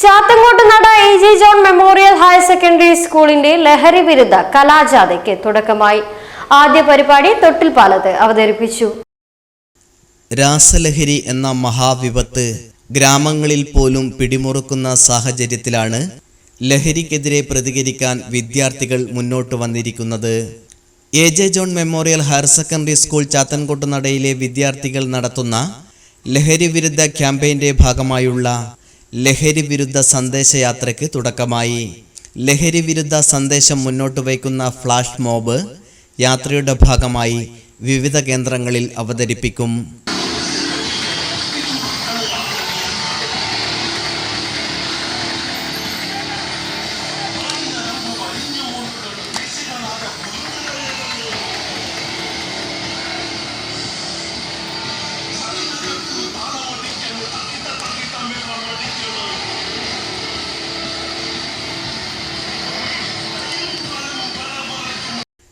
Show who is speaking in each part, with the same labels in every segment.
Speaker 1: Chathankottu Nada A G John Memorial Higher Secondary സ്കൂളിന്റെ ലഹരി വിരുദ്ധ കലാജാഥയ്ക്ക് തുടക്കമായി. ആദ്യ പരിപാടി തൊട്ടിൽപാലത്ത് അവതരിപ്പിച്ചു.
Speaker 2: രാസലഹരി എന്ന മഹാവിപത്ത് ഗ്രാമങ്ങളിൽ പോലും പിടിമുറുക്കുന്ന സാഹചര്യത്തിലാണ് ലഹരിക്കെതിരെ പ്രതികരിക്കാൻ വിദ്യാർത്ഥികൾ മുന്നോട്ട് വന്നിരിക്കുന്നത്. A J John Memorial Higher Secondary School Chathankottu നടയിലെ വിദ്യാർത്ഥികൾ നടത്തുന്ന ലഹരി വിരുദ്ധ ക്യാമ്പയിന്റെ ഭാഗമായുള്ള ലഹരി വിരുദ്ധ സന്ദേശയാത്രയ്ക്ക് തുടക്കമായി. ലഹരി വിരുദ്ധ സന്ദേശം മുന്നോട്ട് വയ്ക്കുന്ന ഫ്ലാഷ് മോബ് യാത്രയുടെ ഭാഗമായി വിവിധ കേന്ദ്രങ്ങളിൽ അവതരിപ്പിക്കും.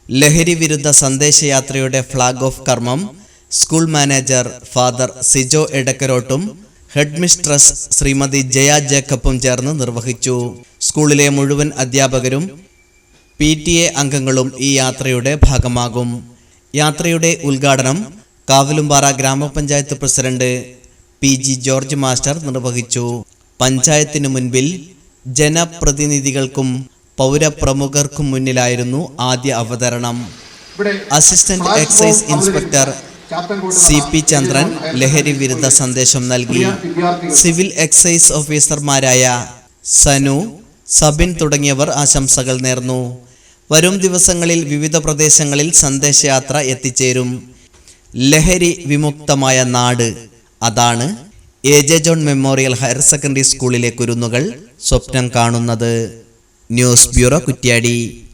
Speaker 2: ലഹരി വിരുദ്ധ സന്ദേശയാത്രയുടെ ഫ്ലാഗ് ഓഫ് കർമ്മം സ്കൂൾ മാനേജർ ഫാദർ സിജോ എടക്കരോട്ടും ഹെഡ് മിസ്ട്രസ് ശ്രീമതി ജയ ജേക്കബും ചേർന്ന് നിർവഹിച്ചു. സ്കൂളിലെ മുഴുവൻ അധ്യാപകരും പി ടി എ അംഗങ്ങളും ഈ യാത്രയുടെ ഭാഗമാകും. യാത്രയുടെ ഉദ്ഘാടനം കാവലുംപാറ ഗ്രാമപഞ്ചായത്ത് president P G George master നിർവഹിച്ചു. പഞ്ചായത്തിനു മുൻപിൽ ജനപ്രതിനിധികൾക്കും പൗരപ്രമുഖർക്കും മുന്നിലായിരുന്നു ആദ്യ അവതരണം. Assistant excise inspector C P Chandran ലഹരി വിരുദ്ധ സന്ദേശം നൽകി. സിവിൽ എക്സൈസ് ഓഫീസർമാരായ സനു സബിൻ തുടങ്ങിയവർ ആശംസകൾ നേർന്നു. വരും ദിവസങ്ങളിൽ വിവിധ പ്രദേശങ്ങളിൽ സന്ദേശയാത്ര എത്തിച്ചേരും. ലഹരി വിമുക്തമായ നാട്. അതാണ് A J John Memorial Higher Secondary സ്കൂളിലെ കുരുന്നുകൾ സ്വപ്നം കാണുന്നത്. News bureau Kuttiadi.